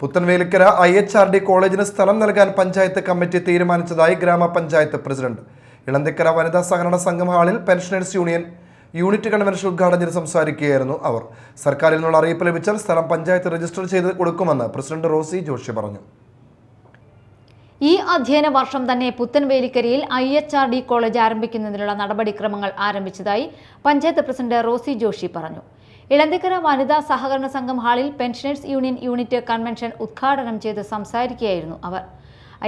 Puthenvelikkara I H R D കോളേജിന് സ്ഥലം നൽകാൻ പഞ്ചായത്ത് കമ്മിറ്റി തീരുമാനിച്ചതായി ഗ്രാമപഞ്ചായത്ത് പ്രസിഡന്റ്. ഇളന്തിക്കര വനിതാ സഹകരണ സംഘം ഹാളിൽ പെൻഷനേഴ്സ് യൂണിയൻ യൂണിറ്റ് കൺവെൻഷൻ ഉദ്ഘാടനം ചെയ്ത് സംസാരിക്കുകയായിരുന്നു അവർ. സർക്കാരിൽ നിന്നുള്ള അറിയിപ്പ് ലഭിച്ചാൽ സ്ഥലം പഞ്ചായത്ത് രജിസ്റ്റർ ചെയ്ത് കൊടുക്കുമെന്ന് പ്രസിഡന്റ് റോസി ജോഷി പറഞ്ഞു. ഈ അധ്യയന വർഷം തന്നെ പുത്തൻവേലിക്കരയിൽ I H R D college ആരംഭിക്കുന്നതിനുള്ള നടപടിക്രമങ്ങൾ ആരംഭിച്ചതായി പഞ്ചായത്ത് പ്രസിഡന്റ് റോസി ജോഷി പറഞ്ഞു. ഇളന്തിക്കര വനിതാ സഹകരണ സംഘം ഹാളിൽ പെൻഷനേഴ്സ് യൂണിയൻ യൂണിറ്റ് കൺവെൻഷൻ ഉദ്ഘാടനം ചെയ്ത് സംസാരിക്കുകയായിരുന്നു അവർ.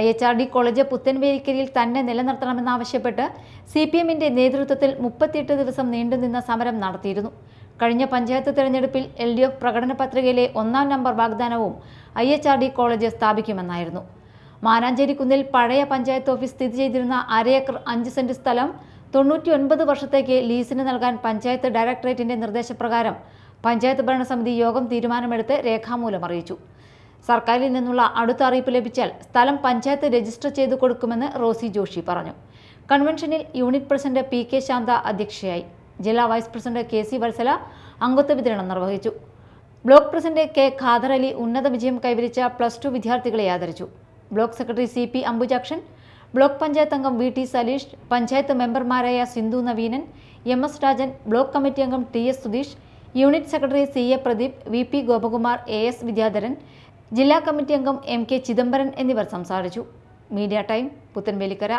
I H R D college പുത്തൻവേലിക്കരിയിൽ തന്നെ നിലനിർത്തണമെന്നാവശ്യപ്പെട്ട് സി പി എമ്മിന്റെ നേതൃത്വത്തിൽ മുപ്പത്തിയെട്ട് ദിവസം നീണ്ടുനിന്ന സമരം നടത്തിയിരുന്നു. കഴിഞ്ഞ പഞ്ചായത്ത് തെരഞ്ഞെടുപ്പിൽ എൽ ഡി എഫ് പ്രകടന പത്രികയിലെ ഒന്നാം number വാഗ്ദാനവും I H R D college സ്ഥാപിക്കുമെന്നായിരുന്നു. Mananchery കുന്നിൽ പഴയ പഞ്ചായത്ത് ഓഫീസ് സ്ഥിതി ചെയ്തിരുന്ന അരയേക്കർ അഞ്ച് സെന്റ് സ്ഥലം തൊണ്ണൂറ്റി ഒൻപത് വർഷത്തേക്ക് ലീസിന് നൽകാൻ പഞ്ചായത്ത് ഡയറക്ടറേറ്റിന്റെ നിർദ്ദേശപ്രകാരം പഞ്ചായത്ത് ഭരണസമിതി യോഗം തീരുമാനമെടുത്ത് രേഖാമൂലം അറിയിച്ചു. സർക്കാരിൽ നിന്നുള്ള അടുത്ത അറിയിപ്പ് ലഭിച്ചാൽ സ്ഥലം പഞ്ചായത്ത് രജിസ്റ്റർ ചെയ്തു കൊടുക്കുമെന്ന് റോസി ജോഷി പറഞ്ഞു. കൺവെൻഷനിൽ unit president P K Shantha അധ്യക്ഷയായി. ജില്ലാ vice president K C Valsala അംഗത്വ വിതരണം നിർവഹിച്ചു. Block president K Khader Ali ഉന്നത വിജയം കൈവരിച്ച പ്ലസ് ടു വിദ്യാർത്ഥികളെ ആദരിച്ചു. Block secretary C P Ambujakshan block panchayat അംഗം വി ടി സലീഷ് പഞ്ചായത്ത് മെമ്പർമാരായ Sindhu Naveenan M S Rajan block committee അംഗം T S Sudheesh unit secretary C A Pradeep V P Gopakumar A S Vidyadharan ജില്ലാ committee അംഗം M K Chidambaran എന്നിവർ സംസാരിച്ചു. Media time Puthenvelikkara.